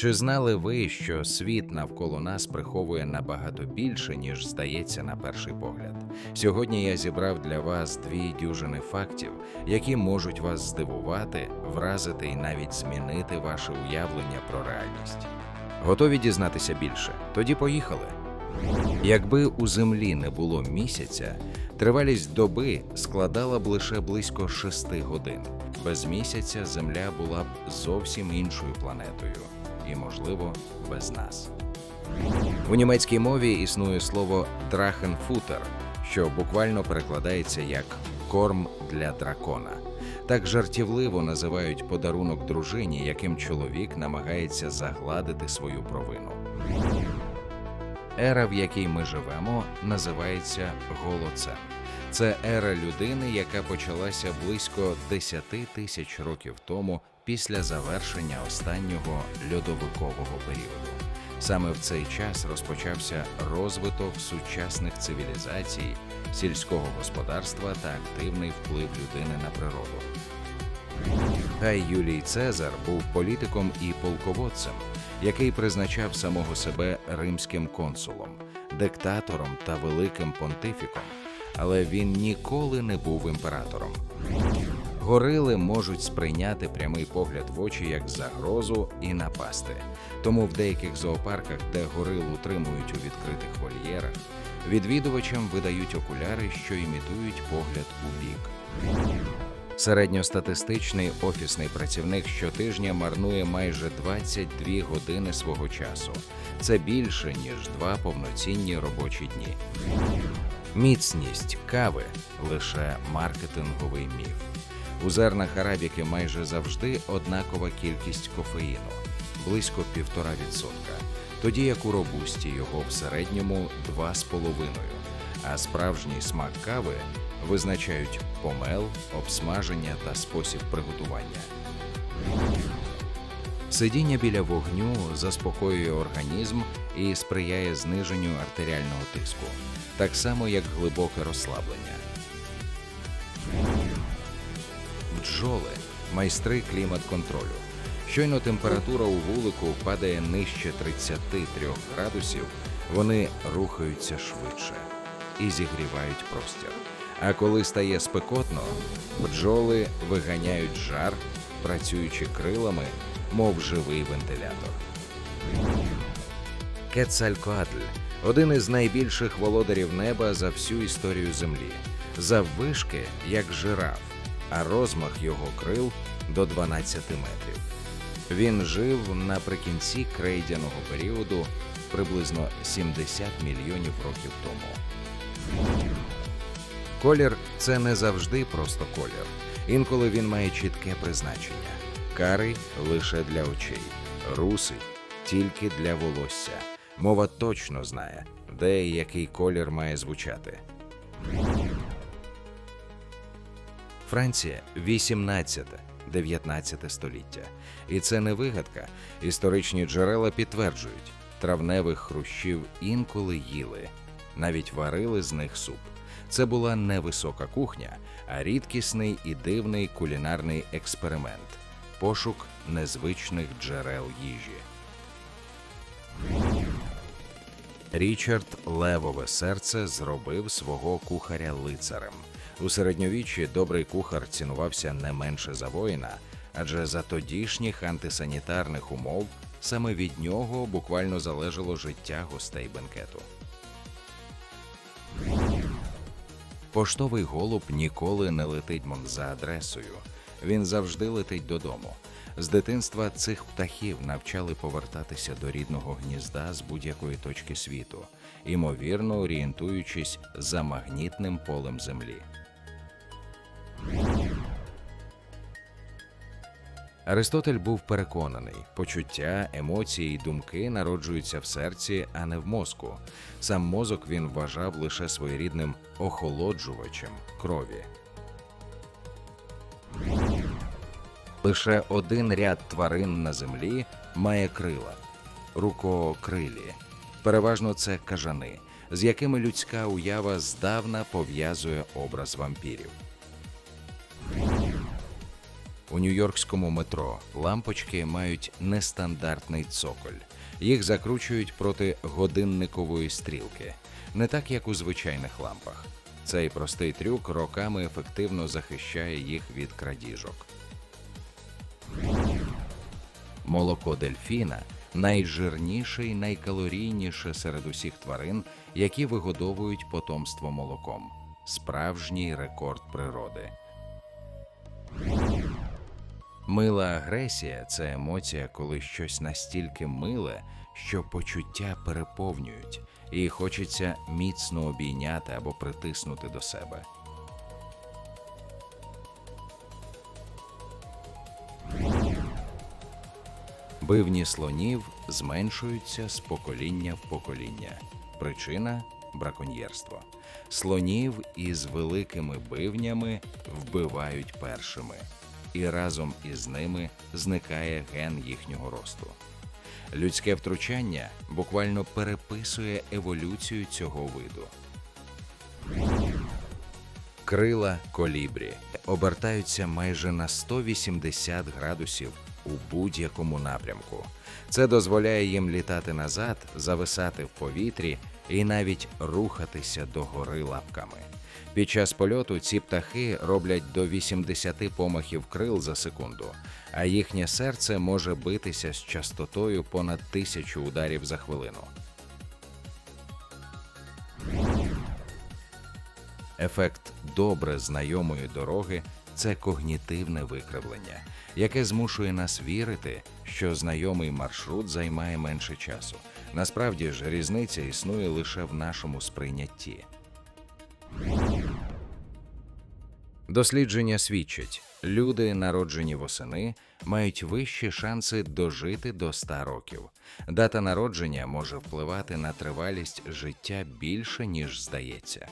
Чи знали ви, що світ навколо нас приховує набагато більше, ніж здається на перший погляд? Сьогодні я зібрав для вас дві дюжини фактів, які можуть вас здивувати, вразити і навіть змінити ваше уявлення про реальність. Готові дізнатися більше? Тоді поїхали. Якби у землі не було місяця, тривалість доби складала б лише близько шести годин. Без місяця Земля була б зовсім іншою планетою, і, можливо, без нас. У німецькій мові існує слово драхенфутер, що буквально перекладається як корм для дракона. Так жартівливо називають подарунок дружині, яким чоловік намагається загладити свою провину. Ера, в якій ми живемо, називається голоцен. Це ера людини, яка почалася близько 10 тисяч років тому після завершення останнього льодовикового періоду. Саме в цей час розпочався розвиток сучасних цивілізацій, сільського господарства та активний вплив людини на природу. Гай Юлій Цезар був політиком і полководцем, який призначав самого себе римським консулом, диктатором та великим понтифіком, але він ніколи не був імператором. Горили можуть сприйняти прямий погляд в очі як загрозу і напасти. Тому в деяких зоопарках, де горил утримують у відкритих вольєрах, відвідувачам видають окуляри, що імітують погляд у бік. Середньостатистичний офісний працівник щотижня марнує майже 22 години свого часу. Це більше ніж два повноцінні робочі дні. Міцність кави лише маркетинговий міф. У зернах арабіки майже завжди однакова кількість кофеїну близько 1,5%, тоді як у робусті його в середньому 2,5%, а справжній смак кави визначають помел, обсмаження та спосіб приготування. Сидіння біля вогню заспокоює організм і сприяє зниженню артеріального тиску, так само як глибоке розслаблення. Бджоли майстри клімат-контролю. Щойно температура у вулику падає нижче 33 градусів, вони рухаються швидше і зігрівають простір. А коли стає спекотно, бджоли виганяють жар, працюючи крилами, мов живий вентилятор. Кецалькоатль – один із найбільших володарів неба за всю історію Землі, заввишки як жираф, а розмах його крил до 12 метрів. Він жив наприкінці крейдяного періоду приблизно 70 мільйонів років тому. Колір це не завжди просто колір. Інколи він має чітке призначення: карий лише для очей, русий тільки для волосся. Мова точно знає, де і який колір має звучати. Франція 18-19 століття. І це не вигадка. Історичні джерела підтверджують, травневих хрущів інколи їли, навіть варили з них суп. Це була не висока кухня, а рідкісний і дивний кулінарний експеримент пошук незвичних джерел їжі. Річард Левове серце зробив свого кухаря лицарем. У середньовіччі добрий кухар цінувався не менше за воїна, адже за тодішніх антисанітарних умов саме від нього буквально залежало життя гостей бенкету. Поштовий голуб ніколи не летить за адресою. Він завжди летить додому. З дитинства цих птахів навчали повертатися до рідного гнізда з будь-якої точки світу, імовірно орієнтуючись за магнітним полем землі. Аристотель був переконаний, почуття, емоції й думки народжуються в серці, а не в мозку. Сам мозок він вважав лише своєрідним охолоджувачем крові. Лише один ряд тварин на землі має крила рукокрилі. Переважно це кажани, з якими людська уява здавна пов'язує образ вампірів. У нью-йоркському метро лампочки мають нестандартний цоколь. Їх закручують проти годинникової стрілки, не так як у звичайних лампах. Цей простий трюк роками ефективно захищає їх від крадіжок. Молоко дельфіна найжирніше і найкалорійніше серед усіх тварин, які вигодовують потомство молоком. Справжній рекорд природи. Мила агресія це емоція, коли щось настільки миле, що почуття переповнюють, і хочеться міцно обійняти або притиснути до себе. Бивні слонів зменшуються з покоління в покоління. Причина браконьєрство. Слонів із великими бивнями вбивають першими, і разом із ними зникає ген їхнього росту. Людське втручання буквально переписує еволюцію цього виду. Крила колібрі обертаються майже на 180 градусів у будь-якому напрямку. Це дозволяє їм літати назад, зависати в повітрі і навіть рухатися догори лапками. Під час польоту ці птахи роблять до 80 помахів крил за секунду, а їхнє серце може битися з частотою понад тисячу ударів за хвилину. Ефект добре знайомої дороги це когнітивне викривлення, яке змушує нас вірити, що знайомий маршрут займає менше часу. Насправді ж різниця існує лише в нашому сприйнятті. Дослідження свідчать, люди, народжені восени, мають вищі шанси дожити до 100 років. Дата народження може впливати на тривалість життя більше, ніж здається.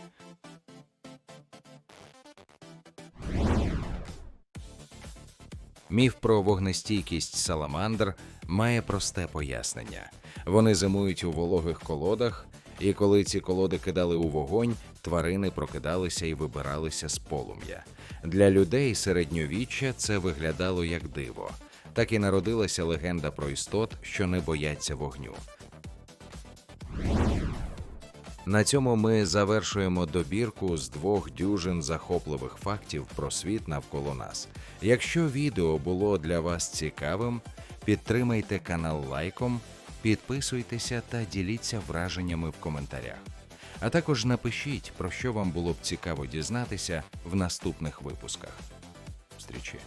Міф про вогнестійкість саламандр має просте пояснення. Вони зимують у вологих колодах, і коли ці колоди кидали у вогонь, тварини прокидалися і вибиралися з полум'я. Для людей середньовіччя це виглядало як диво. Так і народилася легенда про істот, що не бояться вогню. На цьому ми завершуємо добірку з двох дюжин захопливих фактів про світ навколо нас. Якщо відео було для вас цікавим, підтримайте канал лайком, підписуйтеся та діліться враженнями в коментарях. А також напишіть, про що вам було б цікаво дізнатися в наступних випусках. Встрічі!